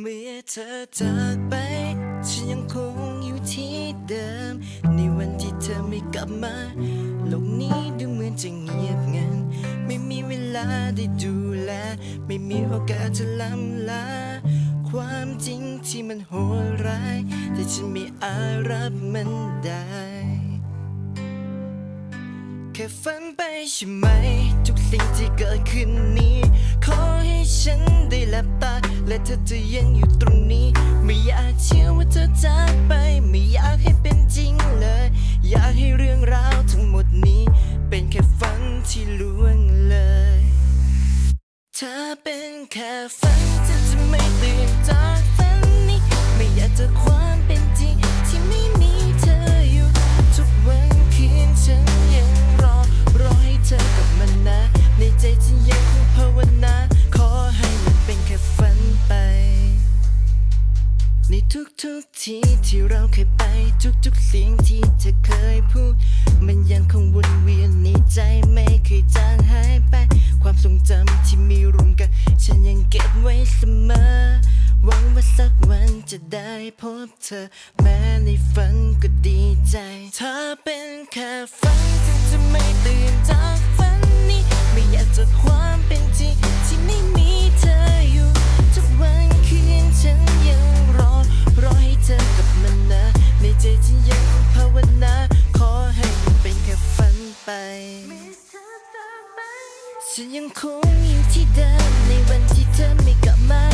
เมื่อเธอจากไป ฉันยังคงอยู่ที่เดิม ในวันที่เธอไม่กลับมา โลกนี้ดูเหมือนจะเงียบงัน ไม่มีเวลาได้ดูแล ไม่มีโอกาสจะล้ำลา ความจริงที่มันโหดร้าย แต่ฉันไม่อาจรับมันได้ แค่ฝันไปใช่ไหม ทุกสิ่งที่เกิดขึ้นนี้ ขอให้ฉันได้หลับตา และเธอจะยังอยู่ตรงนี้ ไม่อยากเชื่อว่าเธอจากไป ไม่อยากให้เป็นจริงเลย อยากให้เรื่องราวทั้งหมดนี้ เป็นแค่ฝันที่ลวงเลยถ้าเป็นแค่ฝันฉันจะไม่ตื่นจา ในทุกๆที่ที่เราเคยไปทุกๆเสียงที่เธอเคยพูด มันยังคงวนเวียนในใจไม่เคยจางหายไป ความทรงจำที่มีรวมกัน ฉันยังเก็บไว้เสมอ หวังว่าสักวันจะได้พบเธอ แม้ในฝันก็ดีใจ ถ้าเป็นแค่ฝันฉันจะไม่ตื่นจากฝันนี้ไม่อยากจ ฉันยังคงอยู่ที่เดิมในวันที่เธอไม่กลับมา